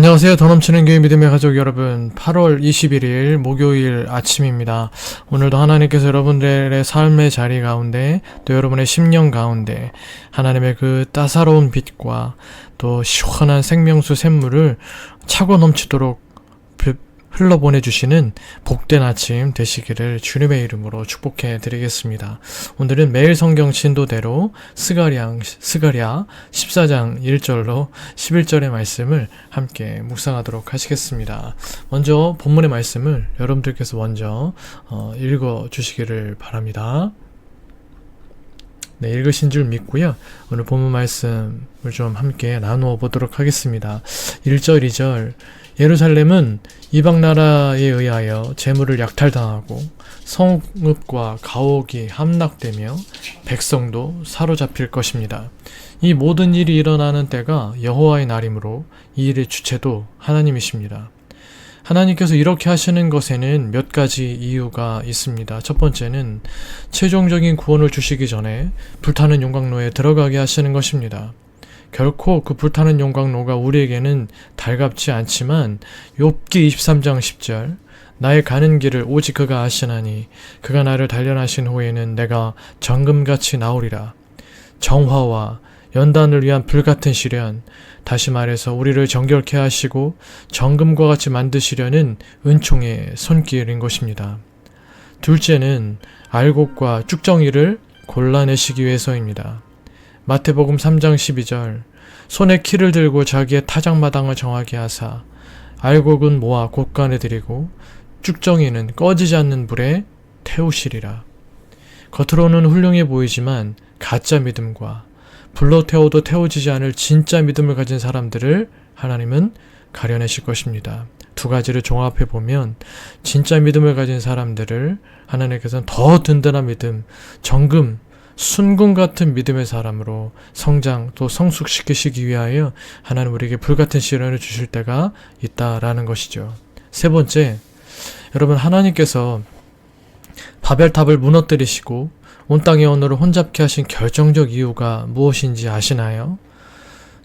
안녕하세요. 더 넘치는 교회 믿음의 가족 여러분. 8월 21일 목요일 아침입니다. 오늘도 하나님께서 여러분들의 삶의 자리 가운데 또 여러분의 심령 가운데 하나님의 그 따사로운 빛과 또 시원한 생명수 샘물을 차고 넘치도록 비- 흘러보내주시는 복된 아침 되시기를 주님의 이름으로 축복해 드리겠습니다. 오늘은 매일 성경 신도대로 스가량, 스가랴 14장 1절로 11절의 말씀을 함께 묵상하도록 하시겠습니다. 먼저 본문의 말씀을 여러분들께서 먼저 어, 읽어 주시기를 바랍니다. 네, 읽으신 줄 믿고요. 오늘 본문 말씀을 좀 함께 나누어 보도록 하겠습니다. 1절, 2절. 예루살렘은 이방 나라에 의하여 재물을 약탈당하고 성읍과 가옥이 함락되며 백성도 사로잡힐 것입니다. 이 모든 일이 일어나는 때가 여호와의 날이므로 이 일의 주체도 하나님이십니다. 하나님께서 이렇게 하시는 것에는 몇 가지 이유가 있습니다. 첫 번째는 최종적인 구원을 주시기 전에 불타는 용광로에 들어가게 하시는 것입니다. 결코 그 불타는 용광로가 우리에게는 달갑지 않지만 욥기 23장 10절 나의 가는 길을 오직 그가 아시나니 그가 나를 단련하신 후에는 내가 정금같이 나오리라 정화와 연단을 위한 불같은 시련 다시 말해서 우리를 정결케 하시고 정금과 같이 만드시려는 은총의 손길인 것입니다. 둘째는 알곡과 쭉정이를 골라내시기 위해서입니다. 마태복음 3장 12절 손에 키를 들고 자기의 타작마당을 정하게 하사 알곡은 모아 곳간에 들이고 쭉정이는 꺼지지 않는 불에 태우시리라. 겉으로는 훌륭해 보이지만 가짜 믿음과 불로 태워도 태워지지 않을 진짜 믿음을 가진 사람들을 하나님은 가려내실 것입니다. 두 가지를 종합해 보면 진짜 믿음을 가진 사람들을 하나님께서는 더 든든한 믿음, 정금, 순금 같은 믿음의 사람으로 성장 또 성숙시키시기 위하여 하나님 우리에게 불같은 시련을 주실 때가 있다라는 것이죠. 세 번째, 여러분 하나님께서 바벨탑을 무너뜨리시고 온 땅의 언어를 혼잡케 하신 결정적 이유가 무엇인지 아시나요?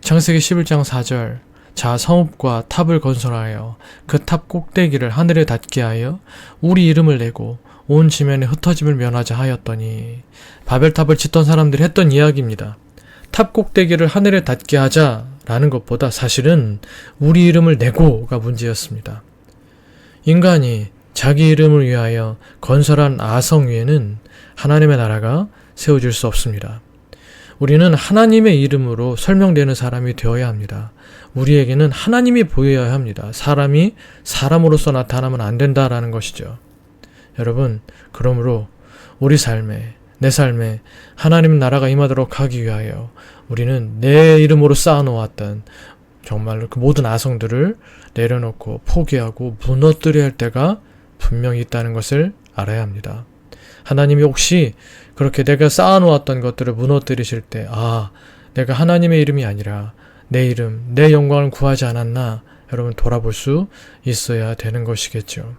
창세기 11장 4절 자 성읍과 탑을 건설하여 그 탑 꼭대기를 하늘에 닿게 하여 우리 이름을 내고 온 지면에 흩어짐을 면하자 하였더니 바벨탑을 짓던 사람들이 했던 이야기입니다. 탑 꼭대기를 하늘에 닿게 하자라는 것보다 사실은 우리 이름을 내고가 문제였습니다. 인간이 자기 이름을 위하여 건설한 아성 위에는 하나님의 나라가 세워질 수 없습니다. 우리는 하나님의 이름으로 설명되는 사람이 되어야 합니다. 우리에게는 하나님이 보여야 합니다. 사람이 사람으로서 나타나면 안 된다라는 것이죠. 여러분, 그러므로 우리 삶에, 내 삶에 하나님 나라가 임하도록 하기 위하여 우리는 내 이름으로 쌓아놓았던 정말로 그 모든 아성들을 내려놓고 포기하고 무너뜨려야 할 때가 분명히 있다는 것을 알아야 합니다. 하나님이 혹시 그렇게 내가 쌓아놓았던 것들을 무너뜨리실 때, 아, 내가 하나님의 이름이 아니라 내 이름, 내 영광을 구하지 않았나? 여러분 돌아볼 수 있어야 되는 것이겠죠.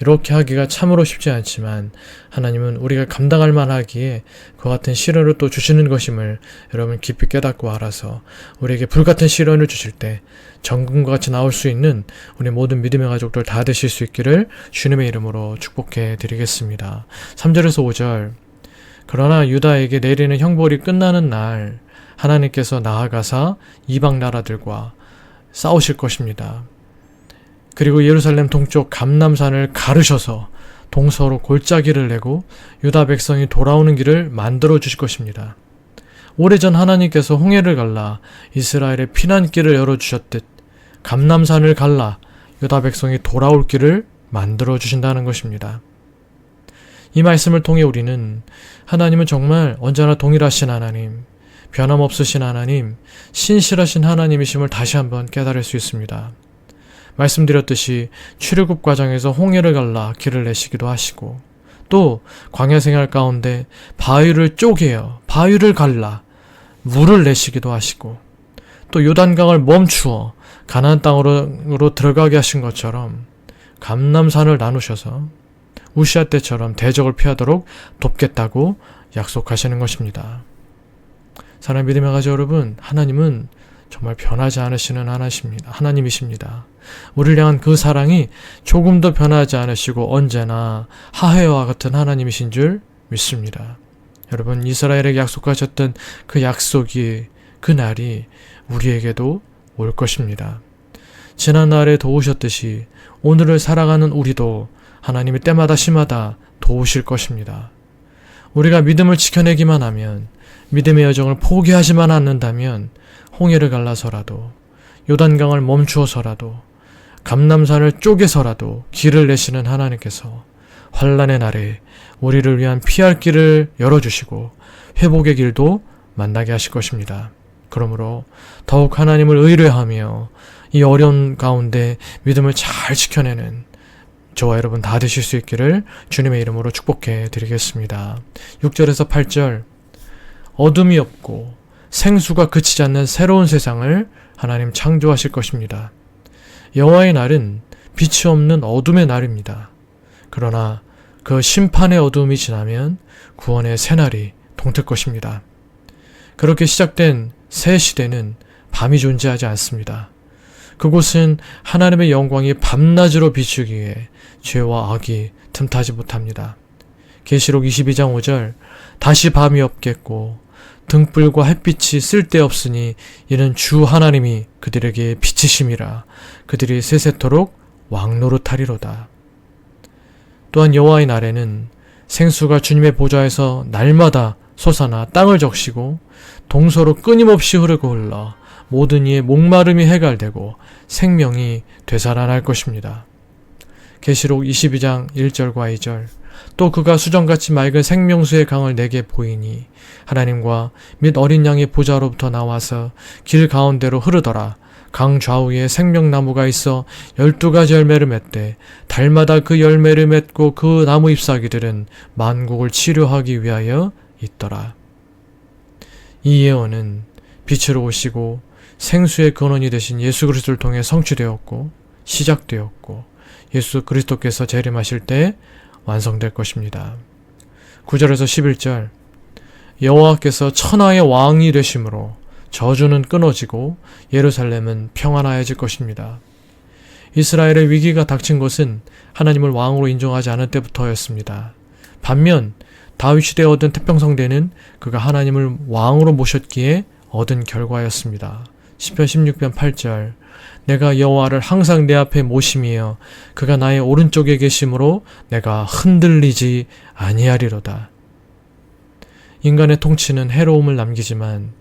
이렇게 하기가 참으로 쉽지 않지만 하나님은 우리가 감당할 만하기에 그 같은 시련을 또 주시는 것임을 여러분 깊이 깨닫고 알아서 우리에게 불같은 시련을 주실 때 정금과 같이 나올 수 있는 우리 모든 믿음의 가족들 다 되실 수 있기를 주님의 이름으로 축복해 드리겠습니다. 3절에서 5절 그러나 유다에게 내리는 형벌이 끝나는 날 하나님께서 나아가사 이방 나라들과 싸우실 것입니다. 그리고 예루살렘 동쪽 감남산을 가르셔서 동서로 골짜기를 내고 유다 백성이 돌아오는 길을 만들어 주실 것입니다. 오래전 하나님께서 홍해를 갈라 이스라엘의 피난길을 열어 주셨듯 감남산을 갈라 유다 백성이 돌아올 길을 만들어 주신다는 것입니다. 이 말씀을 통해 우리는 하나님은 정말 언제나 동일하신 하나님, 변함없으신 하나님, 신실하신 하나님이심을 다시 한번 깨달을 수 있습니다. 말씀드렸듯이 출애굽 과정에서 홍해를 갈라 길을 내시기도 하시고 또 광야 생활 가운데 바위를 쪼개어 바위를 갈라 물을 내시기도 하시고 또 요단강을 멈추어 가나안 땅으로 들어가게 하신 것처럼 감남산을 나누셔서 우시아 때처럼 대적을 피하도록 돕겠다고 약속하시는 것입니다. 사랑 믿음의 가족 여러분, 하나님은 정말 변하지 않으시는 하나십니다. 하나님이십니다. 우리를 향한 그 사랑이 조금도 변하지 않으시고 언제나 하해와 같은 하나님이신 줄 믿습니다. 여러분 이스라엘에게 약속하셨던 그 약속이 그 날이 우리에게도 올 것입니다. 지난날에 도우셨듯이 오늘을 살아가는 우리도 하나님이 때마다 심하다 도우실 것입니다. 우리가 믿음을 지켜내기만 하면 믿음의 여정을 포기하지만 않는다면 홍해를 갈라서라도 요단강을 멈추어서라도 감남산을 쪼개서라도 길을 내시는 하나님께서 환란의 날에 우리를 위한 피할 길을 열어주시고 회복의 길도 만나게 하실 것입니다. 그러므로 더욱 하나님을 의뢰하며 이 어려운 가운데 믿음을 잘 지켜내는 저와 여러분 다 되실 수 있기를 주님의 이름으로 축복해 드리겠습니다. 6절에서 8절 어둠이 없고 생수가 그치지 않는 새로운 세상을 하나님 창조하실 것입니다. 여호와의 날은 빛이 없는 어둠의 날입니다. 그러나 그 심판의 어둠이 지나면 구원의 새날이 동틀 것입니다. 그렇게 시작된 새 시대는 밤이 존재하지 않습니다. 그곳은 하나님의 영광이 밤낮으로 비추기에 죄와 악이 틈타지 못합니다. 계시록 22장 5절 다시 밤이 없겠고 등불과 햇빛이 쓸데없으니 이는 주 하나님이 그들에게 비치심이라 그들이 세세토록 왕노릇하리로다. 또한 여호와의 날에는 생수가 주님의 보좌에서 날마다 솟아나 땅을 적시고 동서로 끊임없이 흐르고 흘러 모든 이의 목마름이 해갈되고 생명이 되살아날 것입니다. 계시록 22장 1절과 2절 또 그가 수정같이 맑은 생명수의 강을 내게 보이니 하나님과 및 어린 양의 보좌로부터 나와서 길 가운데로 흐르더라. 강 좌우에 생명나무가 있어 열두 가지 열매를 맺되 달마다 그 열매를 맺고 그 나무 잎사귀들은 만국을 치료하기 위하여 있더라. 이 예언은 빛으로 오시고 생수의 근원이 되신 예수 그리스도를 통해 성취되었고 시작되었고 예수 그리스도께서 재림하실 때 완성될 것입니다. 9절에서 11절 여호와께서 천하의 왕이 되심으로 저주는 끊어지고 예루살렘은 평안하여질 것입니다. 이스라엘의 위기가 닥친 것은 하나님을 왕으로 인정하지 않을 때부터였습니다. 반면 다윗 시대에 얻은 태평성대는 그가 하나님을 왕으로 모셨기에 얻은 결과였습니다. 10편 16편 8절 내가 여호와를 항상 내 앞에 모심이여 그가 나의 오른쪽에 계심으로 내가 흔들리지 아니하리로다. 인간의 통치는 해로움을 남기지만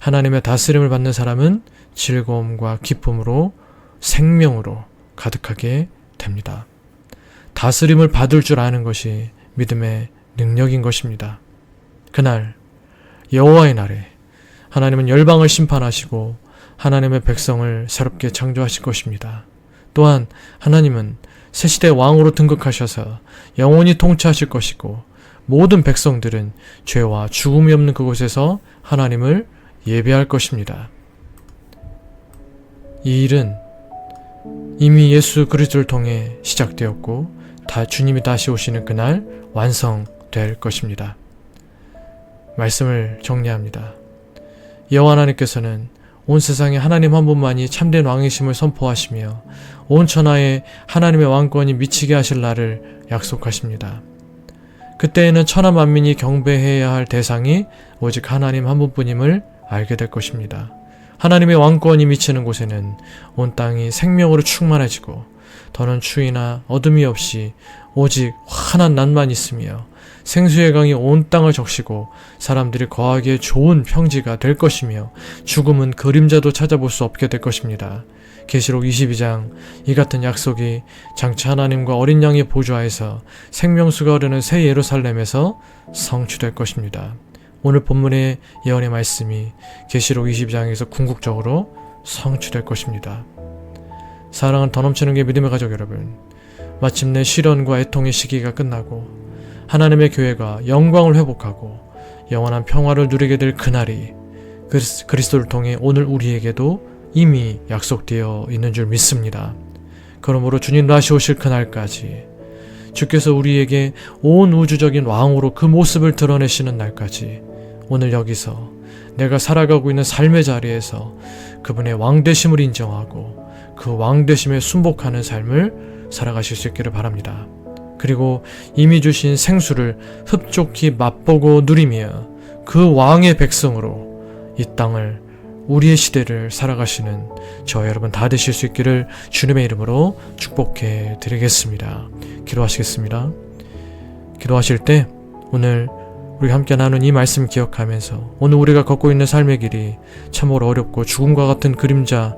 하나님의 다스림을 받는 사람은 즐거움과 기쁨으로 생명으로 가득하게 됩니다. 다스림을 받을 줄 아는 것이 믿음의 능력인 것입니다. 그날 여호와의 날에 하나님은 열방을 심판하시고 하나님의 백성을 새롭게 창조하실 것입니다. 또한 하나님은 새 시대 왕으로 등극하셔서 영원히 통치하실 것이고 모든 백성들은 죄와 죽음이 없는 그곳에서 하나님을 예배할 것입니다. 이 일은 이미 예수 그리스도를 통해 시작되었고 다 주님이 다시 오시는 그날 완성될 것입니다. 말씀을 정리합니다. 여호와 하나님께서는 온 세상에 하나님 한 분만이 참된 왕이심을 선포하시며 온 천하에 하나님의 왕권이 미치게 하실 날을 약속하십니다. 그때에는 천하 만민이 경배해야 할 대상이 오직 하나님 한 분뿐임을 알게 될 것입니다. 하나님의 왕권이 미치는 곳에는 온 땅이 생명으로 충만해지고 더는 추위나 어둠이 없이 오직 환한 낮만 있으며 생수의 강이 온 땅을 적시고 사람들이 거하기에 좋은 평지가 될 것이며 죽음은 그림자도 찾아볼 수 없게 될 것입니다. 계시록 22장 이 같은 약속이 장차 하나님과 어린 양의 보좌에서 생명수가 흐르는 새 예루살렘에서 성취될 것입니다. 오늘 본문의 예언의 말씀이 계시록 22장에서 궁극적으로 성취될 것입니다. 사랑은 더 넘치는 게 믿음의 가족 여러분. 마침내 시련과 애통의 시기가 끝나고 하나님의 교회가 영광을 회복하고 영원한 평화를 누리게 될 그날이 그리스도를 통해 오늘 우리에게도 이미 약속되어 있는 줄 믿습니다. 그러므로 주님 다시 오실 그날까지 주께서 우리에게 온 우주적인 왕으로 그 모습을 드러내시는 날까지 오늘 여기서 내가 살아가고 있는 삶의 자리에서 그분의 왕되심을 인정하고 그 왕되심에 순복하는 삶을 살아가실 수 있기를 바랍니다. 그리고 이미 주신 생수를 흡족히 맛보고 누리며 그 왕의 백성으로 이 땅을 우리의 시대를 살아가시는 저 여러분 다 되실 수 있기를 주님의 이름으로 축복해 드리겠습니다. 기도하시겠습니다. 기도하실 때 오늘 우리가 함께 나눈 이 말씀 기억하면서 오늘 우리가 걷고 있는 삶의 길이 참으로 어렵고 죽음과 같은 그림자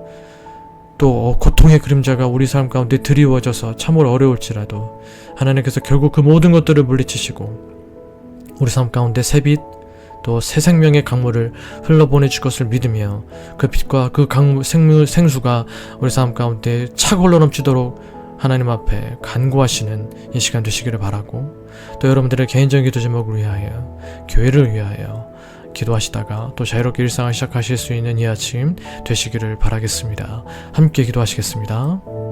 또 고통의 그림자가 우리 삶 가운데 드리워져서 참으로 어려울지라도 하나님께서 결국 그 모든 것들을 물리치시고 우리 삶 가운데 새빛 또 새 생명의 강물을 흘러보내 줄 것을 믿으며 그 빛과 그 강물 생물 생수가 우리 삶 가운데 차고 넘치도록 하나님 앞에 간구하시는 이 시간 되시기를 바라고 또 여러분들의 개인적인 기도 제목을 위하여 교회를 위하여 기도하시다가 또 자유롭게 일상을 시작하실 수 있는 이 아침 되시기를 바라겠습니다. 함께 기도하시겠습니다.